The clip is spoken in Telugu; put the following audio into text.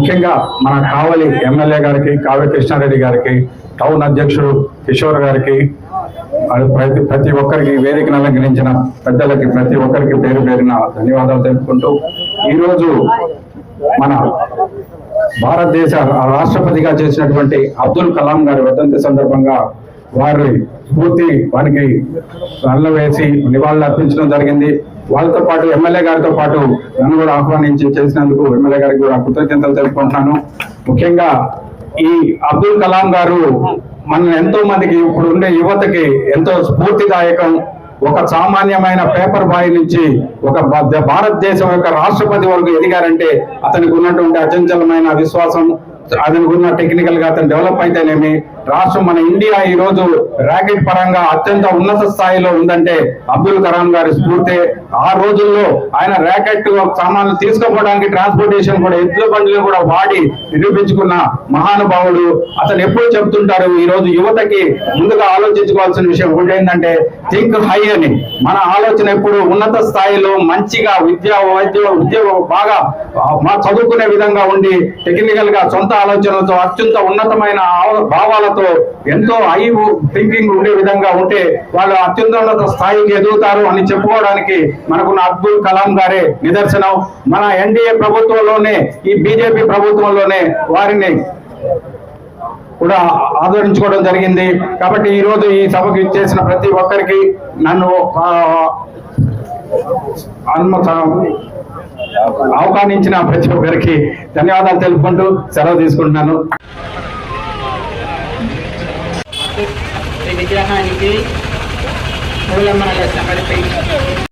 ముఖ్యంగా మన కావలి ఎమ్మెల్యే గారికి కావ్య కృష్ణారెడ్డి గారికి టౌన్ అధ్యక్షుడు కిషోర్ గారికి ప్రతి ప్రతి ఒక్కరికి వేదికను అలంకరించిన పెద్దలకి ప్రతి ఒక్కరికి పేరు పేరున ధన్యవాదాలు తెలుపుకుంటూ ఈరోజు మన భారతదేశ రాష్ట్రపతిగా చేసినటువంటి అబ్దుల్ కలాం గారి వర్ధంతి సందర్భంగా వారి స్ఫూర్తి వారికి అల్ల వేసి నివాళులు అర్పించడం జరిగింది. వాళ్ళతో పాటు ఎమ్మెల్యే గారితో పాటు నన్ను కూడా ఆహ్వానించి చేసినందుకు ఎమ్మెల్యే గారికి కూడా కృతజ్ఞతలు తెలుపుకుంటున్నాను. ముఖ్యంగా ఈ అబ్దుల్ కలాం గారు మన ఎంతో మందికి ఇప్పుడు ఉండే యువతకి ఎంతో స్ఫూర్తిదాయకం. ఒక సామాన్యమైన పేపర్ బాయ్ నుంచి ఒక భారతదేశం యొక్క రాష్ట్రపతి వరకు ఎదిగారంటే అతనికి ఉన్నటువంటి అచంచలమైన విశ్వాసం అతనికి ఉన్న టెక్నికల్గా అతను డెవలప్ అయితేనేమి రాష్ట్రం మన ఇండియా ఈ రోజు ర్యాకెట్ పరంగా అత్యంత ఉన్నత స్థాయిలో ఉందంటే అబ్దుల్ కలాం గారి స్ఫూర్తి. ఆ రోజుల్లో ఆయన ర్యాకెట్ సామాన్లు తీసుకోపోవడానికి ట్రాన్స్పోర్టేషన్ కూడా ఎద్దుల బండ్లు కూడా వాడి నిరూపించుకున్న మహానుభావుడు. అతను ఎప్పుడు చెప్తుంటారు ఈ రోజు యువతకి ముందుగా ఆలోచించుకోవాల్సిన విషయం ఒకటి ఏంటంటే థింక్ హై అని. మన ఆలోచన ఎప్పుడు ఉన్నత స్థాయిలో మంచిగా విద్య వైద్య ఉద్యోగం బాగా మా చదువుకునే విధంగా ఉండి టెక్నికల్గా సొంత ఆలోచనలతో అత్యంత ఉన్నతమైన భావాలు భావాలతో ఎంతో హై థింకింగ్ ఉండే విధంగా ఉంటే వాళ్ళు అత్యున్నత స్థాయికి ఎదుగుతారు అని చెప్పుకోవడానికి మనకున్న అబ్దుల్ కలాం గారే నిదర్శనం. మన ఎన్డీఏ ప్రభుత్వంలోనే ఈ బీజేపీ ప్రభుత్వంలోనే వారిని కూడా ఆదరించుకోవడం జరిగింది. కాబట్టి ఈ రోజు ఈ సభకు ఇచ్చేసిన ప్రతి ఒక్కరికి నన్ను ఆ, ఆహ్వానించిన ప్రతి ఒక్కరికి ధన్యవాదాలు తెలుపుకుంటూ సెలవు తీసుకుంటున్నాను. ఈ విగ్రహానికి పూలమాల సమర్పించారు